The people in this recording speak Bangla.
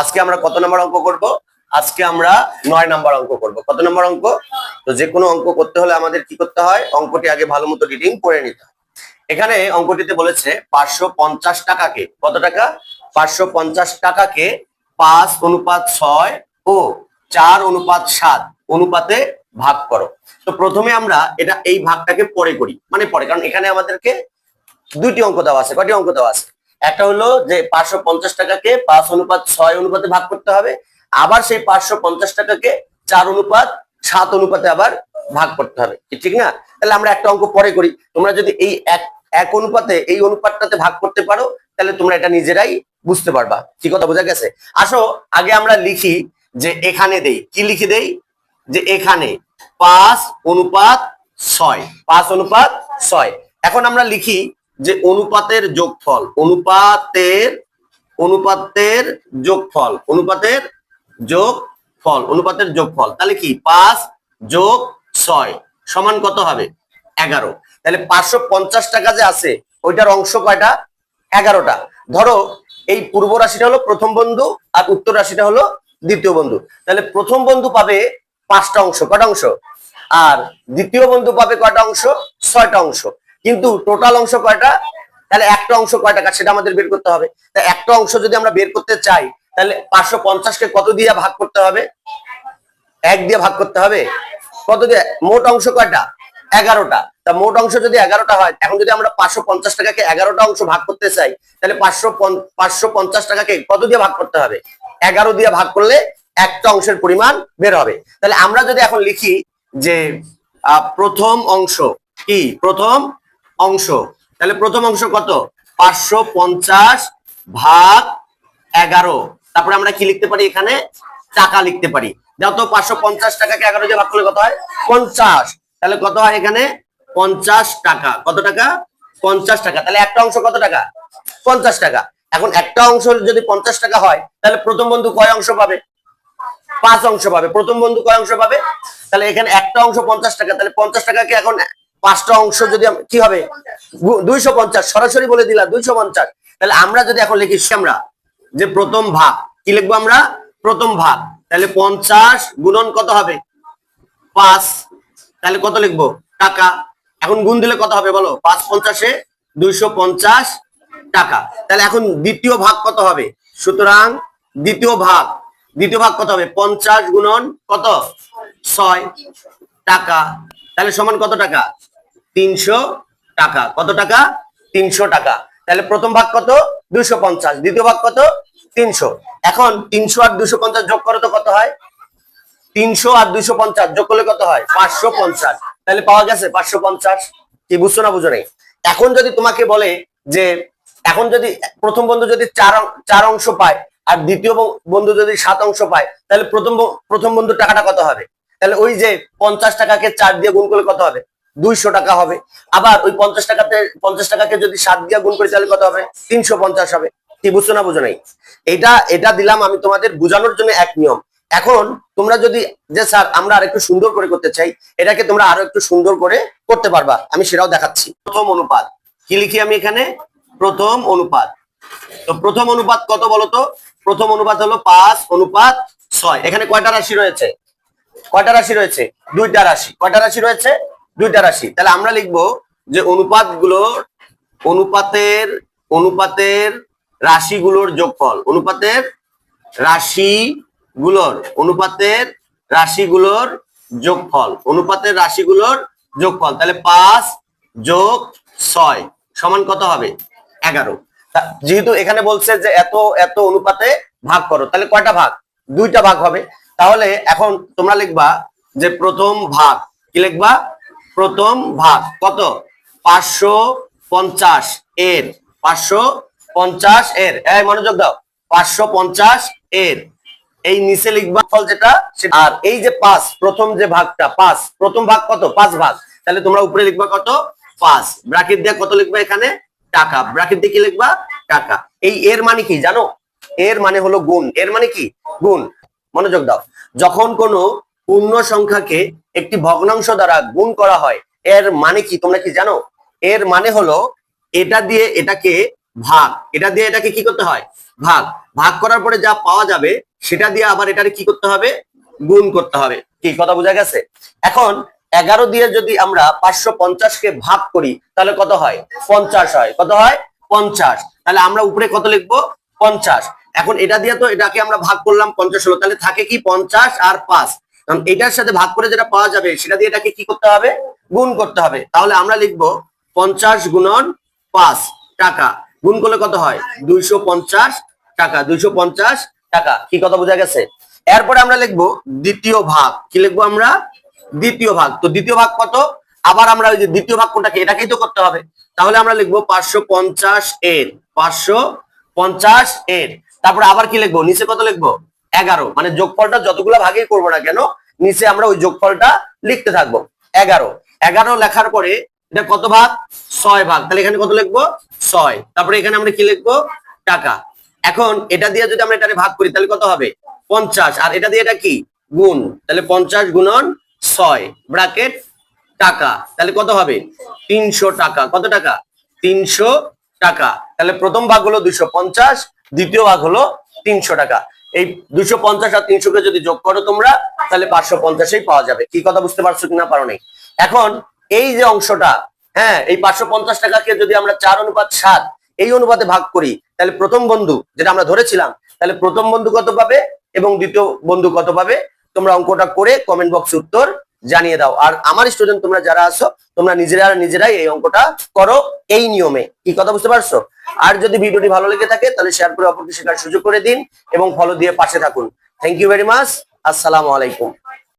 আজকে আমরা কত নম্বর অঙ্ক করব? আজকে আমরা নয় নম্বর অঙ্ক করব। কত নম্বর অঙ্ক? তো যে কোনো অঙ্ক করতে হলে আমাদের কি করতে হয়? অঙ্কটি আগে ভালো মতো রিডিং করে নিতে হয়। এখানে অঙ্কটিতে বলেছে, পাঁচশো পঞ্চাশ টাকাকে, কত টাকা? পাঁচশো পঞ্চাশ টাকাকে পাঁচ অনুপাত ছয় ও চার অনুপাত সাত অনুপাতে ভাগ করো। তো প্রথমে আমরা এটা এই ভাগটাকে পরে করি। মানে পরে, কারণ এখানে আমাদেরকে দুইটি অঙ্ক দেওয়া আছে, কয়টি অঙ্ক দেওয়া আছে? একটা হলো যে পাঁচশো পঞ্চাশ টাকাকে পাঁচ অনুপাত ছয় অনুপাতে ভাগ করতে হবে, আবার সেই পাঁচশো পঞ্চাশ টাকাকে চার অনুপাত সাত অনুপাতে আবার ভাগ করতে হবে। ঠিক না? তাহলে আমরা একটা অঙ্ক পরে করি। তোমরা যদি এই এক এক অনুপাতে, এই অনুপাতটাতে ভাগ করতে পারো, তাহলে তোমরা এটা নিজেরাই বুঝতে পারবা। কি কথা বোঝা গেছে? আসো, আগে আমরা লিখি যে এখানে দেই। কি লিখি দেই? যে এখানে পাঁচ অনুপাত ছয়, পাঁচ অনুপাত ছয়। এখন আমরা লিখি যে অনুপাতের যোগফল, অনুপাতের অনুপাতের যোগফল, অনুপাতের যোগ ফল অনুপাতের যোগফল। তাহলে কি? পাঁচ যোগ ছয় সমান কত হবে? এগারো। তাহলে পাঁচশো পঞ্চাশ টাকা যে আছে, ওইটার অংশ কয়টা? এগারোটা। ধরো, এই পূর্ব রাশিটা হলো প্রথম বন্ধু আর উত্তর রাশিটা হলো দ্বিতীয় বন্ধু। তাহলে প্রথম বন্ধু পাবে পাঁচটা অংশ। কটা অংশ? আর দ্বিতীয় বন্ধু পাবে কয়টা অংশ? ছয়টা অংশ। কিন্তু টোটাল অংশ কয়টা? তাহলে একটা অংশ কয় টাকা সেটা আমাদের বের করতে হবে। তা একটা অংশ যদি আমরা বের করতে চাই, তাহলে পাঁচশো পঞ্চাশকে কত দিয়ে ভাগ করতে হবে? এক দিয়ে ভাগ করতে হবে? কত দিয়ে? মোট অংশ কয়টা? এগারোটা। তা মোট অংশ যদি এগারোটা হয়, এখন যদি আমরা পাঁচশো পঞ্চাশ টাকাকে এগারোটা অংশ ভাগ করতে চাই, তাহলে পাঁচশো পাঁচশো পঞ্চাশ টাকাকে কত দিয়ে ভাগ করতে হবে? এগারো দিয়ে ভাগ করলে একটা অংশের পরিমাণ বের হবে। তাহলে আমরা যদি এখন লিখি যে প্রথম অংশ কি? প্রথম অংশ। তাহলে প্রথম অংশ কত? পাঁচশো পঞ্চাশ ভাগ এগারো। তারপরে আমরা কি লিখতে পারি এখানে? টাকা লিখতে পারি। যত পাঁচশো পঞ্চাশ টাকাকে এগারো দিয়ে ভাগ করলে কত হয়? পঞ্চাশ। তাহলে কত হয় এখানে? পঞ্চাশ টাকা। কত টাকা? পঞ্চাশ টাকা। তাহলে একটা অংশ কত টাকা? পঞ্চাশ টাকা। এখন একটা অংশ যদি পঞ্চাশ টাকা হয়, তাহলে প্রথম বন্ধু কয় অংশ পাবে? পাঁচ অংশ পাবে। প্রথম বন্ধু কয় অংশ পাবে? তাহলে এখানে একটা অংশ পঞ্চাশ টাকা। তাহলে পঞ্চাশ টাকাকে এখন পাঁচটা অংশ যদি কি হবে? দুইশো পঞ্চাশ, সরাসরি বলে দিলা দুইশো পঞ্চাশ। তাহলে আমরা যদি এখন লিখি আমরা যে প্রথম ভাগ, কি লিখব আমরা? প্রথম ভাগ। তাহলে পঞ্চাশ গুণন কত হবে? পাঁচ। তাহলে কত লিখব? টাকা। এখন গুণ দিলে কত হবে বলো? পাঁচ পঞ্চাশে দুইশো পঞ্চাশ টাকা। তাহলে এখন দ্বিতীয় ভাগ কত হবে? সুতরাং দ্বিতীয় ভাগ। দ্বিতীয় ভাগ কত হবে? পঞ্চাশ গুণন কত? ছয়। টাকা। তাহলে সমান কত টাকা? তিনশো টাকা। কত টাকা? তিনশো টাকা। তাহলে প্রথম ভাগ কত? দুইশো পঞ্চাশ। দ্বিতীয় ভাগ কত? তিনশো। এখন তিনশো আর দুইশো পঞ্চাশ যোগ করো তো কত হয়? তিনশো আর দুইশো পঞ্চাশ যোগ করলে কত হয়? পাঁচশো পঞ্চাশ। তাহলে পাওয়া গেছে পাঁচশো পঞ্চাশ। কি বুঝছ না বুঝো নাই? এখন যদি তোমাকে বলে যে এখন যদি প্রথম বন্ধু যদি চার চার অংশ পায় আর দ্বিতীয় বন্ধু যদি সাত অংশ পায়, তাহলে প্রথম প্রথম বন্ধুর টাকাটা কত হবে? তাহলে ওই যে পঞ্চাশ টাকাকে চার দিয়ে গুণ করলে কত হবে? দুইশো টাকা হবে। আবার ওই পঞ্চাশ টাকাতে, পঞ্চাশ টাকাকে যদি সাত দিয়ে গুণ করি, তাহলে কত হবে? তিনশো পঞ্চাশ হবে। কি বুঝছ না বুঝো নাই? এটা এটা দিলাম আমি তোমাদের বোঝানোর জন্য এক নিয়ম। এখন তোমরা যদি, যে স্যার, আমরা আর একটু সুন্দর করে করতে চাই, এটাকে তোমরা আরও একটু সুন্দর করে করতে পারবা। আমি সেটাও দেখাচ্ছি। প্রথম অনুপাত। কি লিখি আমি এখানে? প্রথম অনুপাত। তো প্রথম অনুপাত কত বলতো? প্রথম অনুপাত হলো পাঁচ, অনুপাত ছয়। এখানে কয়টা রাশি রয়েছে? কয়টা রাশি রয়েছে? দুইটা রাশি। কয়টা রাশি রয়েছে? দুইটা রাশি। তাহলে আমরা লিখব যে অনুপাতগুলোর অনুপাতের অনুপাতের রাশিগুলোর যোগফল। অনুপাতের রাশিগুলোর অনুপাতের রাশিগুলোর যোগফল। অনুপাতের রাশিগুলোর যোগফল। তাহলে পাঁচ যোগ ছয় সমান কত হবে? এগারো। যেহেতু এখানে বলছে যে এত এত অনুপাতে ভাগ করো, তাহলে কয়টা ভাগ? দুইটা ভাগ হবে। তাহলে এখন তোমরা লিখবা যে প্রথম ভাগ, কি লিখবা? প্রথম ভাগ, কত? পাঁচশো পঞ্চাশ এর, পাঁচশো পঞ্চাশ এর। এই মনোযোগ দাও, পাঁচশো পঞ্চাশ এর। এই নিচে লিখবা ফল যেটা আর এই যে পাঁচ, প্রথম যে ভাগটা, পাঁচ, প্রথম ভাগ কত? পাঁচ ভাগ। তাহলে তোমরা উপরে লিখবা কত? পাঁচ। ব্রাকেট দিয়ে কত লিখবা এখানে? টাকা। ব্রাকেট দিয়ে কি লিখবা? টাকা। এই এর মানে কি, জানো? এর মানে হলো গুণ। এর মানে কি? গুণ। মনোযোগ দাও। যখন কোনো পূর্ণ সংখ্যাকে একটি ভগ্নাংশ দ্বারা গুণ করা হয়। এর মানে কি? তোমরা কি জানো? এর মানে হলো এটা দিয়ে এটাকে ভাগ। এটা দিয়ে এটাকে কি করতে হয়? ভাগ। ভাগ করার পরে যা পাওয়া যাবে, সেটা দিয়ে আবার এটারে কি করতে হবে? গুণ করতে হবে। কি, কথা বোঝা গেছে? এখন এগারো দিয়ে যদি আমরা পাঁচশো পঞ্চাশকে ভাগ করি, তাহলে কত হয়? পঞ্চাশ হয়। কত হয়? পঞ্চাশ। তাহলে আমরা উপরে কত লিখব? পঞ্চাশ। এখন এটা দিয়ে তো এটাকে আমরা ভাগ করলাম পঞ্চাশ হলো। তাহলে থাকে কি? পঞ্চাশ আর পাঁচ। কারণ এটার সাথে ভাগ করে যেটা পাওয়া যাবে, সেটা দিয়ে এটাকে কি করতে হবে? গুণ করতে হবে। তাহলে আমরা লিখব পঞ্চাশ গুণন পাঁচ টাকা। গুণ করলে কত হয়? দুইশো পঞ্চাশ টাকা। দুইশো পঞ্চাশ টাকা। কি কথা বোঝা গেছে? এরপরে আমরা লিখব দ্বিতীয় ভাগ। কি লিখব আমরা? দ্বিতীয় ভাগ। তো দ্বিতীয় ভাগ কত? আবার আমরা ওই যে দ্বিতীয় ভাগ কোনটাকে, এটাকেই তো করতে হবে। তাহলে আমরা লিখব পাঁচশো পঞ্চাশ এর। পাঁচশো পঞ্চাশ এর। তারপরে আবার কি লিখব? নিচে কত লিখব? এগারো। মানে যোগফলটা যতগুলো ভাগেই করব না কেন নিচে আমরা ওই যোগফলটা লিখতে থাকব। এগারো। এগারো লেখার পরে এটা কত ভাগ? ছয় ভাগ। তাহলে এখানে কত লিখব? ছয়। তারপরে এখানে আমরা কি লিখব? টাকা। এখন এটা দিয়ে যদি আমরা এটা ভাগ করি, তাহলে কত হবে? পঞ্চাশ। আর এটা দিয়ে এটা কি? গুণ। তাহলে পঞ্চাশ গুণন ছয় ব্রাকেট টাকা। তাহলে কত হবে? তিনশো টাকা। কত টাকা? তিনশো টাকা। তাহলে প্রথম ভাগ হলো দুইশো পঞ্চাশ, দ্বিতীয় ভাগ হলো তিনশো টাকা। এই দুশো পঞ্চাশ আর তিনশোকে যদি যোগ করো তোমরা, তাহলে পাঁচশো পঞ্চাশেই পাওয়া যাবে। কি কথা বুঝতে পারছ কিনা পারো নাই? এখন এই যে অংশটা হ্যাঁ এই পাঁচশো পঞ্চাশ টাকাকে যদি আমরা চার অনুপাত সাত, এই অনুপাতে ভাগ করি, তাহলে প্রথম বন্ধু, যেটা আমরা ধরেছিলাম, তাহলে প্রথম বন্ধু কত পাবে এবং দ্বিতীয় বন্ধু কত পাবে? তোমরা অঙ্কটা করে কমেন্ট বক্সে উত্তর জানিয়ে দাও। আর আমার স্টুডেন্ট তোমরা যারা আছো, তোমরা নিজেরা নিজেরাই এই অঙ্কটা করো এই নিয়মে। কি কথা বুঝতে পারছ? আর যদি ভিডিওটি ভালো লেগে থাকে, তাহলে শেয়ার করে অপরকে শেখার সুযোগ করে দিন এবং ফলো দিয়ে পাশে থাকুন। থ্যাংক ইউ ভেরি মাচ আসসালামু আলাইকুম।